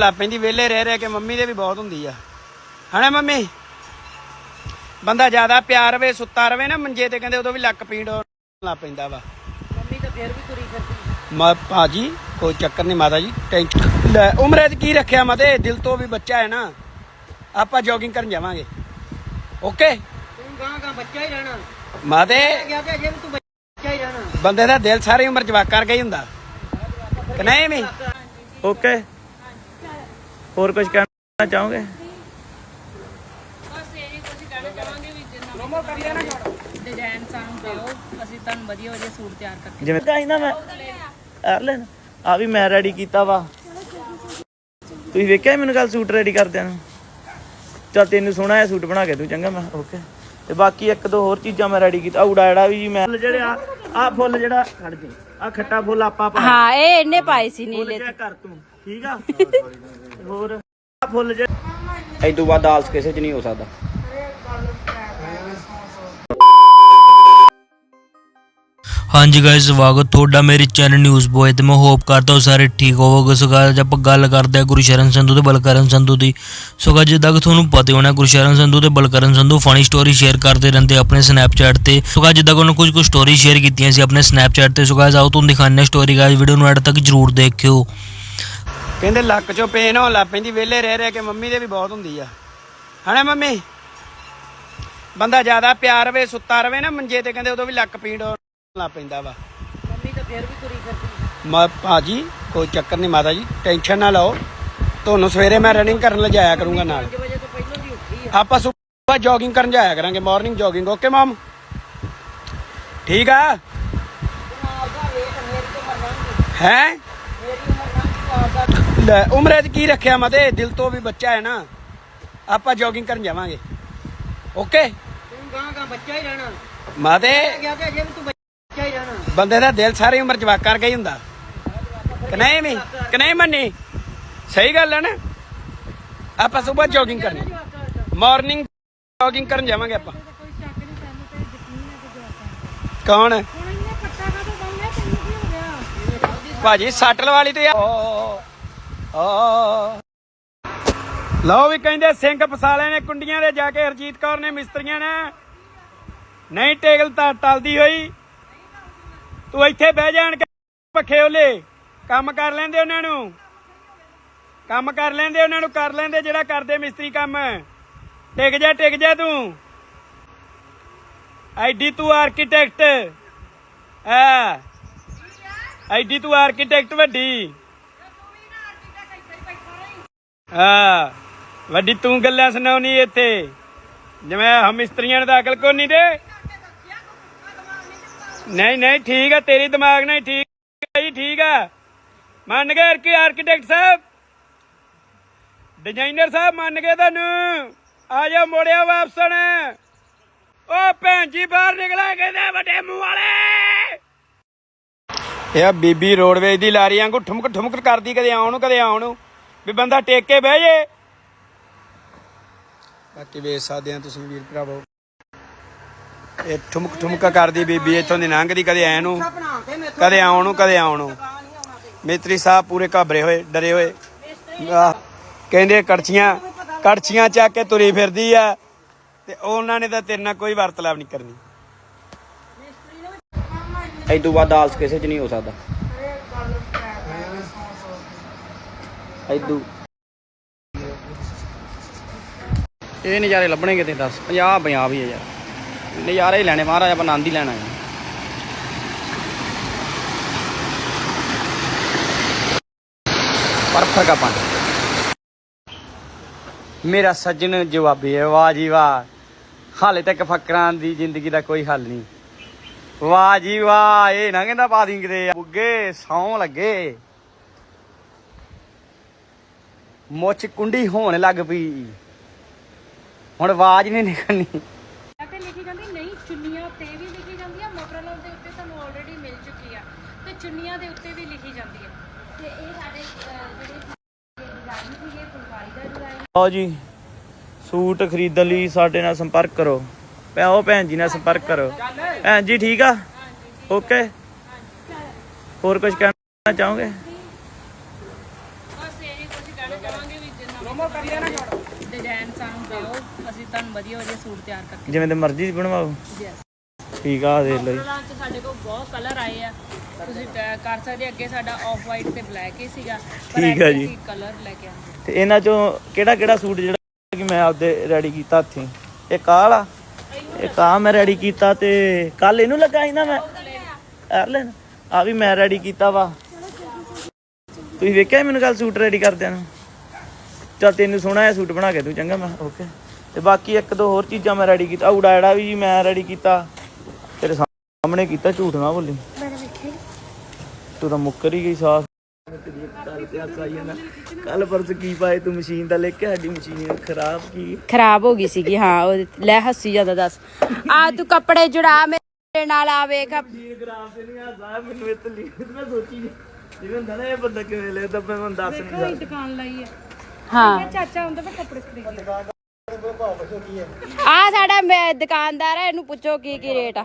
ਲਾ ਪੈਂਦੀ ਵਿਹਲੇ ਰਹਿ ਰਹਿ ਕੇ ਮੰਮੀ ਦੇ ਵੀ ਬਹੁਤ ਹੁੰਦੀ ਆ। ਹਨਾ ਮੰਮੀ? ਬੰਦਾ ਜ਼ਿਆਦਾ ਪਿਆਰ ਰਵੇ ਸੁੱਤਾ ਰਵੇ ਨਾ ਮੰਜੇ ਤੇ ਕਹਿੰਦੇ ਉਦੋਂ ਵੀ ਲੱਕ ਪੀੜ ਹੋਣ ਲੱਗ ਪੈਂਦਾ ਵਾ। ਮੰਮੀ ਤਾਂ ਫੇਰ ਵੀ ਤੁਰੀ ਫਿਰਦੀ। ਮਾ ਭਾਜੀ ਕੋਈ ਚੱਕਰ ਨਹੀਂ ਮਾਤਾ ਜੀ ਟੈਨਸ਼ਨ ਲੈ ਉਮਰੇ 'ਚ ਕੀ ਰੱਖਿਆ ਮਤੇ ਦਿਲ ਤੋਂ ਵੀ ਬੱਚਾ ਹੈ ਨਾ। ਆਪਾਂ ਜੋਗਿੰਗ ਕਰਨ ਜਾਵਾਂਗੇ। ਓਕੇ ਤੂੰ ਗਾਂ ਗਾਂ ਬੱਚਾ ਹੀ ਰਹਿਣਾ। ਮਾਤੇ ਗਿਆ ਤੇ ਅਜੇ ਵੀ ਤੂੰ ਬੱਚਾ ਹੀ ਰਹਿਣਾ। ਬੰਦੇ ਦਾ ਦਿਲ ਸਾਰੀ ਉਮਰ ਜਵਾਕ ਕਰਕੇ ਹੀ ਹੁੰਦਾ। ਕਿ ਨਹੀਂ ਵੀ ਓਕੇ ਹੋਰ ਕੁਝ ਕਹਿਣਾ ਚਾਹੋਗੇ? ਬਸ ਇਹ ਕੁਝ ਕਹਿਣਾ ਚਾਹਾਂਗੇ ਵੀ ਜਿੰਨਾ ਡਿਜ਼ਾਈਨ ਸਾਨੂੰ ਦਿਓ ਅਸੀਂ ਤੁਹਾਨੂੰ ਵਧੀਆ ਵਧੀਆ ਸੂਟ ਤਿਆਰ ਕਰਕੇ ਜਿਵੇਂ ਕਹਿੰਦਾ ਮੈਂ ਐਰਲਨ ਆ ਵੀ ਮੈਂ ਰੈਡੀ ਕੀਤਾ ਵਾ। ਤੁਸੀਂ ਵੇਖਿਆ ਮੈਨੂੰ ਕੱਲ ਸੂਟ ਰੈਡੀ ਕਰਦਿਆਂ ਨੂੰ? ਚੱਲ ਤੈਨੂੰ ਸੋਹਣਾ ਜਿਹਾ ਸੂਟ ਬਣਾ ਕੇ ਦੂੰ ਚੰਗਾ ਮੈਂ ਓਕੇ ਤੇ ਬਾਕੀ ਇੱਕ ਦੋ ਹੋਰ ਚੀਜ਼ਾਂ ਮੈਂ ਰੈਡੀ ਕੀਤਾ। ਉੜਾ ਜਿਹੜਾ ਵੀ ਜੀ ਮੈਂ ਜਿਹੜੇ ਆ ਆ ਫੁੱਲ ਜਿਹੜਾ ਖੜ ਜੀ। ਆ ਖੱਟਾ ਫੁੱਲ ਆਪਾਂ ਪਾ ਹਾਂ ਇਹ ਇਹਨੇ ਪਾਏ ਸੀ ਫੁੱਲ ਨੀਲੇ ਕਰ ਤੂੰ ਠੀਕ ਆ? ਹੋਰ। ਆ ਫੁੱਲ ਜਿਹੜੇ ਐਦੋਂ ਬਾਅਦ ਦਾਲਸ ਕਿਸੇ ਚ ਨਹੀਂ ਹੋ ਸਕਦਾ। ਹਾਂਜੀ ਗਾਇਸ ਸਵਾਗਤ ਤੁਹਾਡਾ ਮੇਰੇ ਚੈਨਲ ਨਿਊਜ਼ ਬੋਏ ਤੇ। ਮੈਂ ਹੋਪ ਕਰਦਾ ਹਾਂ ਸਾਰੇ ਠੀਕ ਹੋਵੋਗੇ। ਸੋ ਅੱਜ ਆਪਾਂ ਗੱਲ ਕਰਦੇ ਹਾਂ ਗੁਰਸ਼ਰਨ ਸੰਧੂ ਤੇ ਬਲਕਰਨ ਸੰਧੂ ਦੀ। ਸੋ guys, ਜਿੱਦਾਂ ਕਿ ਤੁਹਾਨੂੰ ਪਤਾ ਹੋਣਾ ਗੁਰਸ਼ਰਨ ਸੰਧੂ ਤੇ Balkaran Sandhu funny story share ਕਰਦੇ ਰਹਿੰਦੇ ਆਪਣੇ ਸਨੈਪਚੈਟ ਤੇ। ਸੋ guys, ਜਿੱਦਾਂ ਕਿ ਉਹਨਾਂ ਕੁਝ ਕੁ ਸਟੋਰੀ ਸ਼ੇਅਰ ਕੀਤੀਆਂ ਸੀ ਆਪਣੇ ਸਨੈਪਚੈਟ ਤੇ। ਸੋ guys, ਆਓ ਤੁਹਾਨੂੰ ਦਿਖਾਉਂਦੇ ਹਾਂ ਸਟੋਰੀ ਗਾਇਸ ਵੀਡੀਓ ਨੂੰ ਐਡ ਤੱਕ ਜਰੂਰ ਦੇਖਿਓ। ਕਹਿੰਦੇ ਲੱਕ 'ਚੋਂ ਪੇਨ ਹੋਣ ਲੱਗ ਪੈਂਦੀ ਵਿਹਲੇ ਰਹਿ ਰਹਿ ਕੇ ਮੰਮੀ ਦੇ ਵੀ ਬਹੁਤ ਹੁੰਦੀ ਆ। ਹਨਾ ਮੰਮੀ? ਬੰਦਾ ਜ਼ਿਆਦਾ ਪਿਆਰ ਰਵੇ ਸੁੱਤਾ ਰਵੇ ਨਾ ਮੰਜੇ ਤੇ ਕਹਿੰਦੇ ਉਦੋਂ ਵੀ ਲੱਕ ਪੀੜ ਹੋਣ ਲੱਗ ਪੈਂਦਾ ਵਾ। ਮੰਮੀ ਤਾਂ ਫੇਰ ਵੀ ਤੁਰੀ ਫਿਰਦੀ। ਮਾ ਭਾਜੀ ਕੋਈ ਚੱਕਰ ਨਹੀਂ ਮਾਤਾ ਜੀ ਟੈਨਸ਼ਨ ਨਾ ਲਓ। ਤੁਹਾਨੂੰ ਸਵੇਰੇ ਮੈਂ ਰਨਿੰਗ ਕਰਨ ਲਿਜਾਇਆ ਕਰੂੰਗਾ ਨਾਲ। 5 ਵਜੇ ਤੋਂ ਪਹਿਲਾਂ ਦੀ ਉੱਠੀ ਆ। ਆਪਾਂ ਸੁਬਹ ਜੋਗਿੰਗ ਕਰਨ ਜਾਇਆ ਕਰਾਂਗੇ ਮਾਰਨਿੰਗ ਜੋਗਿੰਗ ਓਕੇ ਮਮ ਠੀਕ ਆ? ਹੈ? ਮੇਰੀ ਉਮਰ ਨਾ ਲੈ ਉਮਰੇ 'ਚ ਕੀ ਰੱਖਿਆ ਮਤੇ ਦਿਲ ਤੋਂ ਵੀ ਬੱਚਾ ਹੈ ਨਾ। ਆਪਾਂ ਜੋਗਿੰਗ ਕਰਨ ਜਾਵਾਂਗੇ। ਓਕੇ ਤੂੰ ਗਾਂ ਗਾਂ ਬੱਚਾ ਹੀ ਰਹਿਣਾ। ਮਾਤੇ ਗਿਆ ਤੇ ਅਜੇ ਵੀ ਤੂੰ ਬੱਚਾ ਹੀ ਰਹਿਣਾ। ਬੰਦੇ ਦਾ ਦਿਲ ਸਾਰੀ ਉਮਰ ਜਵਾਕ ਕਰਕੇ ਹੀ ਹੁੰਦਾ। ਕਿ ਨਹੀਂ ਕਿ ਨਹੀਂ ਮੰਨੀ? ਸਹੀ ਗੱਲ ਹੈ ਨਾ। ਆਪਾਂ ਸਵੇਰ ਜੋਗਿੰਗ ਕਰਨੀ। ਮਾਰਨਿੰਗ ਜੋਗਿੰਗ ਕਰਨ ਜਾਵਾਂਗੇ ਆਪਾਂ। ਕੌਣ? ਭਾਜੀ ਸੱਟਲ ਵਾਲੀ ਤੇ ਓ ਓ ਲਓ ਵੀ ਕਹਿੰਦੇ ਸਿੰਘ ਫਸਾਲੇ ਨੇ ਕੁੰਡੀਆਂ ਦੇ ਜਾ ਕੇ ਹਰਜੀਤ ਕੌਰ ਨੇ ਮਿਸਤਰੀਆਂ ਨੇ। ਨਹੀਂ ਟੇਗਲ ਤਾਂ ਟਲਦੀ ਹੋਈ। ਤੂੰ ਇੱਥੇ ਬਹਿ ਜਾਣ ਕੇ ਪੱਖੇ ਓਲੇ। ਕੰਮ ਕਰ ਲੈਂਦੇ ਉਹਨਾਂ ਨੂੰ। ਕੰਮ ਕਰ ਲੈਂਦੇ ਉਹਨਾਂ ਨੂੰ, ਕਰ ਲੈਂਦੇ ਜਿਹੜਾ ਕਰਦੇ ਮਿਸਤਰੀ ਕੰਮ। ਟਿਕ ਜਾ ਟਿਕ ਜਾ ਤੂੰ। ਐਡੀ ਤੂੰ ਆਰਕੀਟੈਕਟ ਆ ਐਡੀ ਤੂੰ ਆਰਕੀਟੈਕਟ ਵੱਡੀ। ਹਾਂ, ਵੱਡੀ ਤੂੰ ਗੱਲਾਂ ਸੁਣਾਉਣੀ ਇੱਥੇ। ਜਿਵੇਂ ਹਮ ਮਿਸਤਰੀਆਂ ਨੇ ਅਕਲ ਕੋ ਨਹੀਂ ਦੇ। ਨਹੀਂ ਨਹੀਂ, ਠੀਕ ਆ, ਤੇਰੀ ਦਿਮਾਗ ਨਾਲ ਠੀਕ। ਹੈ ਠੀਕ ਆ। ਮੰਨ ਗਏ ਕਿ ਆਰਕੀਟੈਕਟ ਸਾਹਿਬ? ਡਿਜ਼ਾਈਨਰ ਸਾਹਿਬ ਮੰਨ ਗਏ ਤੁਹਾਨੂੰ ਆ ਜਾ ਮੋੜਿਆ ਵਾਪਸਣ ਓ ਭੈਣ ਜੀ, ਬਾਹਰ ਨਿਕਲਾ ਕਹਿੰਦੇ ਵੱਡੇ ਮੂੰਹ ਵਾਲੇ। ਇਹ ਬੀਬੀ ਰੋਡਵੇਜ ਦੀ ਲਾਰੀ ਵਾਂਗੂ ਠੁਮਕ ਠੁਮਕ ਕਰਦੀ, ਕਦੇ ਆਉਣ ਨੂੰ, ਕਦੇ ਆਉਣ ਨੂੰ। ਵੀ ਬੰਦਾ ਟੇਕ ਕੇ ਬਹਿ ਜੇ। ਬਾਕੀ ਵੇਖ ਸਕਦੇ ਆ ਤੁਸੀਂ ਵੀਰ ਭਰਾਵੋ। ਇਹ ਠੁਮਕ ਠੁਮਕ ਕਰਦੀ ਬੀਬੀ ਇੱਥੋਂ ਦੀ ਲੰਘਦੀ ਕਦੇ ਐ ਨੂੰ ਕਦੇ ਆਉਣ ਨੂੰ ਕਦੇ ਆਉਣ ਨੂੰ। ਮੇਤਰੀ ਸਾਹਿਬ ਪੂਰੇ ਘਾਬਰੇ ਹੋਏ ਡਰੇ ਹੋਏ। ਕਹਿੰਦੇ ਕੜਛੀਆਂ ਕੜਛੀਆਂ ਚੱਕ ਕੇ ਤੁਰੀ ਫਿਰਦੀ ਆ ਤੇ ਉਹਨਾਂ ਨੇ ਤਾਂ ਤੇਰੇ ਨਾਲ ਕੋਈ ਵਰਤਲਾਵ ਨਹੀਂ ਕਰਨੀ। ਐਦੋਂ ਬਾਅਦ ਦਾਲਸ ਕਿਸੇ ਚ ਨਹੀਂ ਹੋ ਸਕਦਾ। ਐਦੋਂ ਇਹ ਨਜ਼ਾਰੇ ਲੱਭਣੇ ਕਿਤੇ ਦੱਸ। 50 50 ਵੀ ਆ ਯਾਰ। ਨਜ਼ਾਰੇ ਹੀ ਲੈਣੇ ਮਹਾਰਾਜ, ਆਪਾਂ ਆਨੰਦ ਹੀ ਲੈਣਾ ਹੈ। ਪਰ ਫ਼ਰਕ ਆਪਾਂ ਮੇਰਾ ਸੱਜਣ ਜਵਾਬੀ ਹੈ। ਵਾਹ ਜੀ ਵਾਹ। ਹਾਲੇ ਤੱਕ ਫਕਰਾਂ ਦੀ ਜ਼ਿੰਦਗੀ ਦਾ ਕੋਈ ਹੱਲ ਨਹੀਂ। ਵਾਹ ਜੀ ਵਾਹ। ਇਹ ਨਾ ਕਹਿੰਦਾ ਪਾ ਦੀ ਕਿਤੇ ਬੁੱਗੇ ਸੌਂ ਲੱਗੇ। ਮੁੱਛ ਕੁੰਡੀ ਹੋਣ ਲੱਗ ਪਈ। ਹੁਣ ਆਵਾਜ਼ ਨਹੀਂ ਨਿਕਲਣੀ। ਤੇ ਲਿਖੀ ਜਾਂਦੀ ਨਹੀਂ ਚੁੰਨੀਆਂ ਤੇ ਵੀ ਲਿਖੀ ਜਾਂਦੀ ਆ ਮਫਰਲਾਂ ਦੇ ਉੱਤੇ ਸਾਨੂੰ ਆਲਰੇਡੀ ਮਿਲ ਚੁੱਕੀ ਆ। ਤੇ ਚੁੰਨੀਆਂ ਦੇ ਉੱਤੇ ਵੀ ਲਿਖੀ ਜਾਂਦੀ ਆ। ਤੇ ਇਹ ਸਾਡੇ ਅਹ, ਜਿਹੜੇ ਡਿਜ਼ਾਈਨ ਸੀਗੇ ਫੁਲਕਾਰੀ ਦਾ ਡਿਜ਼ਾਈਨ ਲਓ ਜੀ ਸੂਟ ਖਰੀਦਣ ਲਈ ਸਾਡੇ ਨਾਲ ਸੰਪਰਕ ਕਰੋ। ਭੈ ਉਹ ਭੈਣ ਜੀ ਨਾਲ ਸੰਪਰਕ ਕਰੋ। ਭੈਣ ਜੀ ਠੀਕ ਆ? ਓਕੇ ਹੋਰ ਕੁਝ ਕਹਿਣਾ ਚਾਹੋਗੇ? ਬਸ ਇਹ ਕੁਝ ਕਹਿਣਾ ਚਾਹਾਂਗੇ ਡਿਜ਼ਾਈਨ ਸਾਨੂੰ ਦਿਓ ਅਸੀਂ ਤੁਹਾਨੂੰ ਵਧੀਆ ਵਧੀਆ ਸੂਟ ਤਿਆਰ ਕਰਕੇ ਜਿਵੇਂ ਤੇ ਮਰਜ਼ੀ ਬਣਵਾਓ. ਠੀਕ ਆ ਆਹ ਦੇਖ ਲਓ ਜੀ। ਕਲਰਾਂ 'ਚ ਸਾਡੇ ਕੋਲ ਬਹੁਤ ਕਲਰ ਆਏ ਆ। ਤੁਸੀਂ ਕਰ ਸਕਦੇ ਅੱਗੇ ਸਾਡਾ ਆਫ ਵਾਈਟ ਤੇ ਬਲੈਕ ਹੀ ਸੀਗਾ। ਪਰ ਠੀਕ ਆ ਐਤਕੀ ਜੀ। ਅਸੀਂ ਕਲਰ ਲੈ ਕੇ ਆਂਦੇ ਤੇ ਇਹਨਾਂ ਚੋਂ ਕਿਹੜਾ ਕਿਹੜਾ ਸੂਟ ਜਿਹੜਾ ਕਿ ਮੈਂ ਆਪਦੇ ਰੈਡੀ ਕੀਤਾ ਹੱਥੀਂ ਇੱਕ ਆਹ ਵਾਲਾ? ਇੱਕ ਆਹ ਮੈਂ ਰੈਡੀ ਕੀਤਾ ਤੇ ਕੱਲ ਇਹਨੂੰ ਲੱਗਾ ਸੀ ਨਾ ਮੈਂ। ਆ। ਵੀ ਮੈਂ ਰੈਡੀ ਕੀਤਾ ਵਾ। ਤੁਸੀਂ ਵੇਖਿਆ ਮੈਨੂੰ ਕੱਲ ਸੂਟ ਰੈਡੀ ਕਰਦਿਆਂ ਨੂੰ? ਚੱਲ ਤੈਨੂੰ ਸੋਹਣਾ ਜਿਹਾ ਸੂਟ ਬਣਾ ਕੇ ਦੂੰ ਚੰਗਾ ਮੈਂ। ਓਕੇ ਤੇ ਬਾਕੀ ਇੱਕ ਦੋ ਹੋਰ ਚੀਜ਼ਾਂ ਮੈਂ ਰੈਡੀ ਕੀਤਾ। ਉਡਾ ਜਿਹੜਾ ਵੀ ਮੈਂ ਰੈਡੀ ਕੀਤਾ ਤੇਰੇ ਸਾਹਮਣੇ ਕੀਤਾ ਝੂਠ ਨਾ ਬੋਲੀ। ਤੂੰ ਤਾਂ ਮੁੱਕਰ ਹੀ ਗਈ ਸਾਫ਼ ਕੱਲ ਪਰਸ ਕੀ ਪਾਏ ਤੂੰ? ਮਸ਼ੀਨ ਦਾ ਲੈ ਕੇ ਸਾਡੀ ਮਸ਼ੀਨ ਖਰਾਬ ਕੀ? ਖਰਾਬ ਹੋ ਗਈ ਸੀਗੀ ਹਾਂ ਉਹ ਲੈ ਹੱਸੀ ਜ਼ਿਆਦਾ ਦੱਸ। ਆ ਤੂੰ ਕੱਪੜੇ ਜੁੜਾ ਮੇਰੇ ਨਾਲ ਆ ਵੇਖ। ਤੇ ਨਹੀਂ ਆ ਸਾਹਿਬ ਮੈਨੂੰ ਇਹ ਤਾਂ ਲਿਖ ਮੈਂ ਸੋਚੀ। ਜਿਵੇਂ ਹੁੰਦਾ ਨਾ ਇਹ ਬੰਦਾ ਕਿਵੇਂ ਲੈਦਾ ਮੈਂ ਮੈਨੂੰ ਦੱਸ ਨਹੀਂ ਸਕਦਾ। ਦੁਕਾਨ ਲਈ ਹੈ। ਹਾਂ। ਚਾਚਾ ਹੁੰਦਾ ਤਾਂ ਕੱਪੜੇ ਖਰੀਦਦੇ ਆ ਸਾਡਾ ਮੈਂ ਦੁਕਾਨਦਾਰ ਹੈ ਇਹਨੂੰ ਪੁੱਛੋ ਕੀ ਕੀ ਰੇਟ ਆ।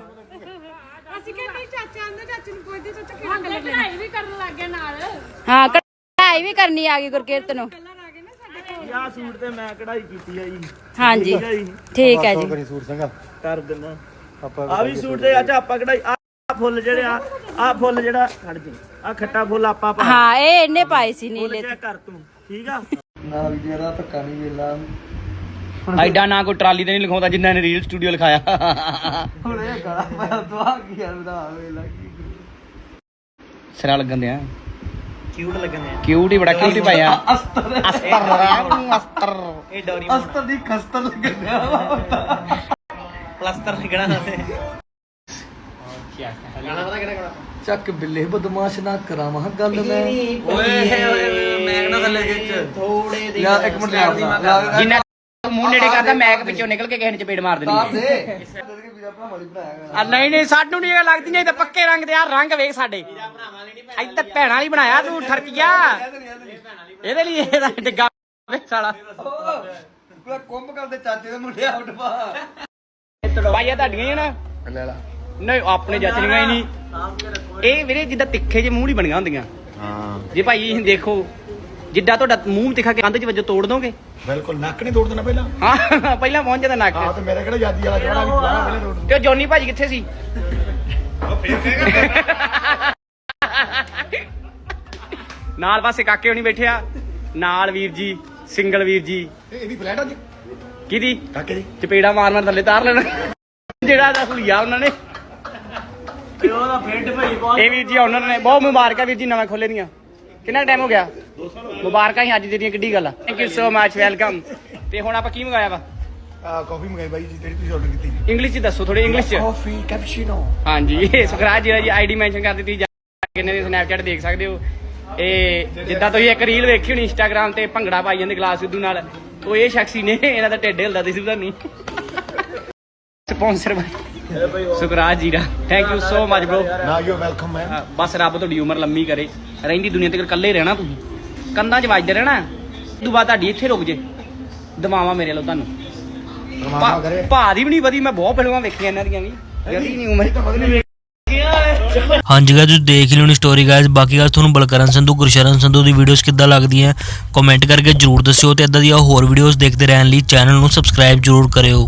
ਅਸੀਂ ਕਹਿੰਦੇ ਚਾਚਾ ਆਂਦਾ ਚਾਚੇ ਨੂੰ ਪੁੱਛਦੇ ਚਾਚਾ ਕਿਹੜਾ ਕਲਰ ਲੈਣਾ? ਵੀ ਕਰਨ ਲੱਗ ਗਿਆ ਨਾਲ। ਹਾਂ ਕਢਾਈ ਵੀ ਕਰਨੀ ਆ ਗਈ ਗੁਰਕੀਰਤ ਨੂੰ। ਆਹ ਸੂਟ ਤੇ ਮੈਂ ਕਢਾਈ ਕੀਤੀ ਆ ਜੀ। ਹਾਂਜੀ। ਠੀਕ ਆ ਜੀ। ਠੀਕ ਹੈ ਜੀ। ਕਰ ਦਿੰਦਾ। ਆ ਵੀ ਸੂਟ ਤੇ ਅੱਛਾ ਆਪਾਂ ਕਢਾਈ ਆ ਫੁੱਲ ਜਿਹੜੇ ਆ ਆ ਫੁੱਲ ਜਿਹੜਾ ਖੜ ਜੀ ਆ ਖੱਟਾ ਫੁੱਲ ਆਪਾਂ ਪਾ ਹਾਂ ਇਹ ਇਹਨੇ ਪਾਏ ਸੀ ਨੀਲੇ ਚੈੱਕ ਕਰ ਤੂੰ ਠੀਕ ਆ? ਐਡਾ ਨਾ ਕੋਈ ਟਰਾਲੀ ਤੇ ਨਹੀਂ ਲਿਖਾਉਂਦਾ ਜਿੰਨਾ ਨੇ ਰੀਲ ਸਟੂਡੀਓ ਲਿਖਾਇਆ। ਹੁਣ ਇਹ ਗਲਾ ਮੈਂ ਦਵਾ ਕੀ ਯਾਰ ਦਾ ਵੇਲਾ ਸਿਰਾ ਲੱਗਣ ਦਿਆ। ਕਿਊਟ ਲੱਗਣੇ ਕਿਊਟ ਹੀ ਬੜਾ ਕਿਊਟ ਹੀ ਪਾਇਆ ਅਸਤਰ। ਅਸਤਰ ਇਹ ਡੌਰੀ ਅਸਤਰ ਦੀ ਖਸਤਰ ਲੱਗਣਿਆ ਪਲਸਤਰ ਲੱਗਣਾ ਤੇ ਚੱਕ ਬਿੱਲੇ ਬਦਮਾਸ਼ ਨਾ ਕਰਾਵਾਂ ਗੱਲ ਮੈਂ। ਓਏ ਓਏ ਮੈਂ ਨਾ ਥੱਲੇ ਖਿੱਚ ਥੋੜੇ ਦੇ ਯਾਰ ਇੱਕ ਮਿੰਟ ਲਿਆ ਜਿੰਨਾ ਮੂੰਹ ਨੇੜੇ ਕਰਦਾ ਮੈਕ ਵਿੱਚੋਂ ਨਿਕਲ ਕੇ ਕਿਸੇ ਨੇ ਚਪੇੜ ਮਾਰ ਦੇਣੀ। ਆ ਨਹੀਂ ਨਹੀਂ ਸਾਨੂੰ ਨਹੀਂ ਇਹ ਲੱਗਦੀਆਂ ਇਹ ਤਾਂ ਪੱਕੇ ਰੰਗ ਦੇ ਆ ਰੰਗ ਵੇਖ ਸਾਡੇ। ਇੱਥੇ ਭੈਣਾਂ ਲਈ ਬਣਾਇਆ ਤੂੰ ਠਰਕੀਆ। ਇਹਦੇ ਲਈ ਇਹਦਾ ਡਿੱਗਾ ਵੇਖ ਸਾਲਾ ਕੁੰਭ ਕਰਦੇ ਚਾਚੇ ਦੇ ਮੁੰਡੇ ਆਊਟ ਪਾ। ਬਾਈਆ ਤੁਹਾਡੀਆਂ ਹੀ ਨਾ? ਲੈ ਲਾ। ਨਹੀਂ ਆਪਣੇ ਜੱਚਣੀਆਂ ਹੀ ਨਹੀਂ। ਇਹ ਵੀਰੇ ਜਿੱਦਾਂ ਤਿੱਖੇ ਜਿਹੇ ਮੂੰਹ ਨਹੀਂ ਬਣੀਆਂ ਹੁੰਦੀਆਂ। ਹਾਂ। ਜੇ ਭਾਈ ਇਹ ਦੇਖੋ ਜਿੱਦਾਂ ਤੁਹਾਡਾ ਮੂੰਹ ਤਿੱਖਾ ਕੇ ਕੰਧ 'ਚ ਵੱਜੋ ਤੋੜ ਦੋਗੇ? ਬਿਲਕੁਲ ਨੱਕ ਨਹੀਂ ਤੋੜ ਦੇਣਾ ਪਹਿਲਾਂ। ਹਾਂ ਪਹਿਲਾਂ ਪਹੁੰਚ ਜਾਂਦਾ ਨੱਕ। ਹਾਂ ਤੇ ਮੇਰੇ ਕਿਹੜਾ ਯਾਦੀ ਵਾਲਾ ਵੀ ਪੁਰਾਣਾ ਪਹਿਲਾਂ ਤੋੜ ਤੇ ਉਹ ਜੋਨੀ ਭਾਜੀ ਕਿੱਥੇ ਸੀ? ਨਾਲ ਪਾਸੇ ਕਾਕੇ ਹੋਣੀ ਬੈਠੇ ਆ। ਨਾਲ ਵੀਰ ਜੀ ਸਿੰਗਲ ਵੀਰ ਜੀ। ਇਹ ਇਹਦੀ ਫਲੈਟ ਅੱਜ ਕਿਹਦੀ? ਕਾਕੇ ਦੀ। ਚਪੇੜਾ ਮਾਰ ਮਾਰ ਥੱਲੇ ਤਾਰ ਲੈਣਾ। ਜਿਹੜਾ ਦਾ ਹੁਲੀਆ ਉਹਨਾਂ ਨੇ। ਤੇ ਉਹਦਾ ਫਰੈਂਡ ਭਾਈ ਬਹੁਤ ਇਹ ਵੀਰ ਜੀ ਉਹਨਾਂ ਨੇ ਬਹੁਤ ਮੁਬਾਰਕਾਂ ਵੀਰ ਜੀ ਨਵੇਂ ਖੋਲੇ ਦੀਆਂ। ਕਿੰਨਾ ਟਾਈਮ ਹੋ ਗਿਆ? ਮੁਬਾਰਕਾਂ ਹੀ ਅੱਜ ਦੀਆਂ ਕਿੱਡੀ ਗੱਲ ਆ। Thank you so much welcome ਤੇ ਹੁਣ ਆਪਾਂ ਕੀ ਮੰਗਾਇਆ ਵਾ? ਆ ਕਾਫੀ ਮੰਗਾਈ ਬਾਈ ਜੀ ਜਿਹੜੀ ਤੁਸੀਂ ਆਰਡਰ ਕੀਤੀ ਇੰਗਲਿਸ਼ ਚ ਦੱਸੋ ਥੋੜੇ ਇੰਗਲਿਸ਼ ਚ। ਕਾਫੀ ਕੈਪਚੀਨੋ ਹਾਂਜੀ ਸੁਖਰਾਜ ਜੀ ਦੀ ਆਈਡੀ ਮੈਂਸ਼ਨ ਕਰ ਦਿੱਤੀ ਜਾ ਕਿੰਨੇ ਦੇ ਸਨੈਪਚੈਟ ਦੇਖ ਸਕਦੇ ਹੋ? ਇਹ ਜਿੱਦਾਂ ਤੁਸੀਂ ਇੱਕ ਰੀਲ ਵੇਖੀ ਹੋਣੀ ਇੰਸਟਾਗ੍ਰam ਤੇ ਭੰਗੜਾ ਪਾਈ ਜਾਂਦੇ ਗਲਾਸ ਸਿੱਧੂ ਨਾਲ ਉਹ ਇਹ ਸ਼ਖਸੀ ਨੇ ਇਹਨਾਂ ਦਾ ਢਿੱਡ ਹਿਲਦਾ ਸੀ ਪਤਾ ਨਹੀਂ sponsor by Sukhraj ji the thank you so much bro ਨਾ ਯੂ ਵੈਲਕਮ ਮੈਨ ਬਸ ਰੱਬ ਤੁਹਾਡੀ ਉਮਰ ਲੰਮੀ ਕਰੇ। ਰਹਿੰਦੀ ਦੁਨੀਆ ਤੇ ਇਕੱਲੇ ਰਹਿਣਾ ਤੁਸੀਂ। ਕੰਧਾਂ 'ਚ ਵੱਜਦੇ ਰਹਿਣਾ। ਬਾਅਦ ਤੁਹਾਡੀ ਇੱਥੇ ਰੁਕ ਜੇ। ਦਮਾਵਾ ਮੇਰੇ ਲੋ ਤੁਹਾਨੂੰ। ਭਾ ਦੀ ਵੀ ਨਹੀਂ ਵਧੀ ਮੈਂ ਬਹੁਤ ਫਿਲਮਾਂ ਵੇਖੀਆਂ ਇਹਨਾਂ ਦੀਆਂ ਵੀ। ਜਦੀ ਨਹੀਂ ਉਮਰ ਤਾਂ ਹਾਂਜੀ ਗਾਇਸ ਤੁਸੀਂ ਦੇਖ ਲਿਓ ਨੀ ਸਟੋਰੀ ਗਾਇਸ ਬਾਕੀ ਗੱਲ ਤੁਹਾਨੂੰ ਬਲਕਰਨ ਸੰਧੂ ਗੁਰਸ਼ਰਨ ਸੰਧੂ ਦੀ ਵੀਡੀਓਜ਼ ਕਿੱਦਾਂ ਲੱਗਦੀਆਂ ਕਮੈਂਟ ਕਰਕੇ ਜਰੂਰ ਦੱਸਿਓ ਤੇ ਇਦਾਂ ਦੀਆਂ ਹੋਰ ਵੀਡੀਓਜ਼ ਦੇਖਦੇ ਰਹਿਣ ਲਈ ਚੈਨਲ ਨੂੰ ਸਬਸਕ੍ਰਾਈਬ ਜਰੂਰ ਕਰਿਓ।